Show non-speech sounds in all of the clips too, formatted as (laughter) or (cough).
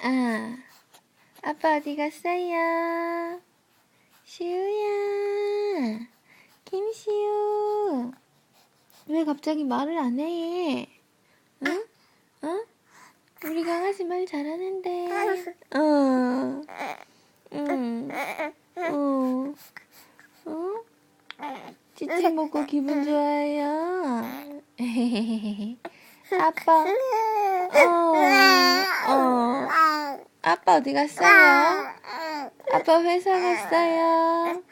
아, 아빠 어디 갔어요? 시우야, 김시우. 왜 갑자기 말을 안 해? 응? 어? 우리 강아지 말 잘하는데. 어. 응. 어. 어? 치치 먹고 기분 좋아요. (laughs) 아빠. 어. 어. 아빠 어디 갔어요? 아빠 회사 갔어요.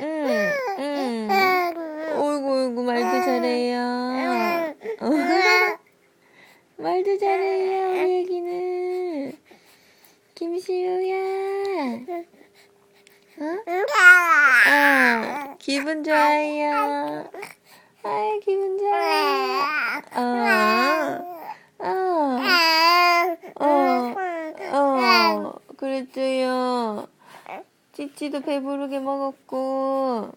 응. 응. 어이구 어이구 말도 잘해요. 어. (laughs) 말도 잘해요 우리 애기는. 김시우야. 어? 어. 기분 좋아요. 아 기분 좋아요. 어. 어. 어. 어. 그랬죠요. 찌찌도 배부르게 먹었고.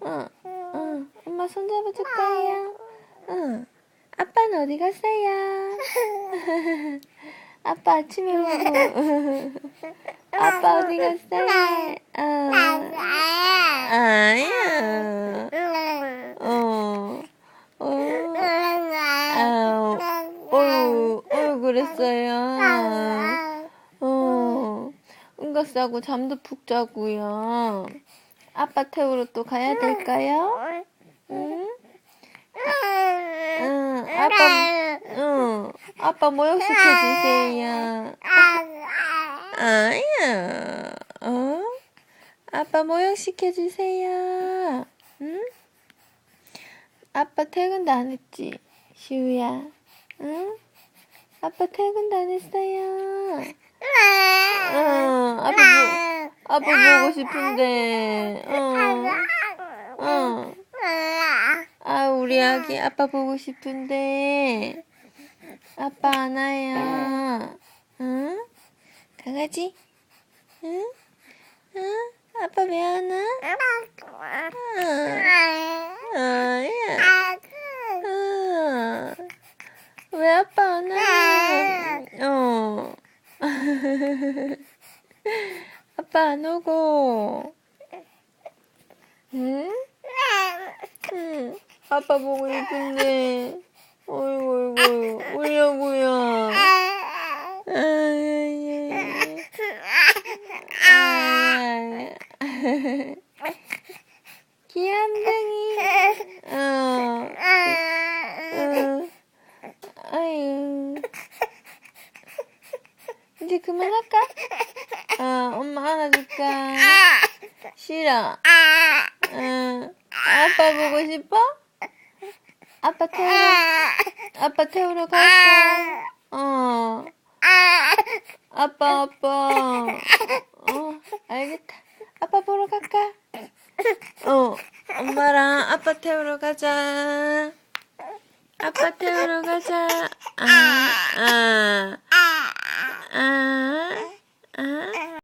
어. 어. 엄마 손 잡아줄까요? 응. 아빠는 어디 갔어요? (laughs) 아빠 아침에 먹고. (laughs) 아빠 어디 갔어요? 어. 아야. 어. 어. 아우. 어유, 어유, 그랬어요. 어. 응가 싸고 잠도 푹 자고요. 아빠 태우러 또 가야 될까요? 응? 응, 아빠, 응, 아빠 모욕시켜주세요. 아야, 어? 아빠 모욕시켜주세요. 응? 아빠 퇴근도 안 했지, 시우야. 응? 아빠 퇴근도 안 했어요. 응, 아빠 보, 아빠 보고 싶은데, 응, 응. 아, 우리 아기 아빠 보고 싶은데, 아빠 안 와요. 응? 강아지? 응? 응? 아빠 왜안 와? 응. 아야. 응. 왜 아빠 안 와? 어. (laughs) 아빠 안 오고. 응? 응. 아빠 보고 싶은데. 어이구, 어이구. 울려고요. (laughs) 귀염둥이. 어. 어. 아유. 이제 그만할까? 어, 엄마 안아줄까? 싫어. 응. 아빠 보고 싶어? 아빠 태우러, 아빠 태우러 갈까? 어. 아빠, 아빠. 어, 알겠다. 아빠 보러 갈까? 어, 엄마랑 아빠 태우러 가자. 아빠 태우러 가자. 아, 아, 아, 아.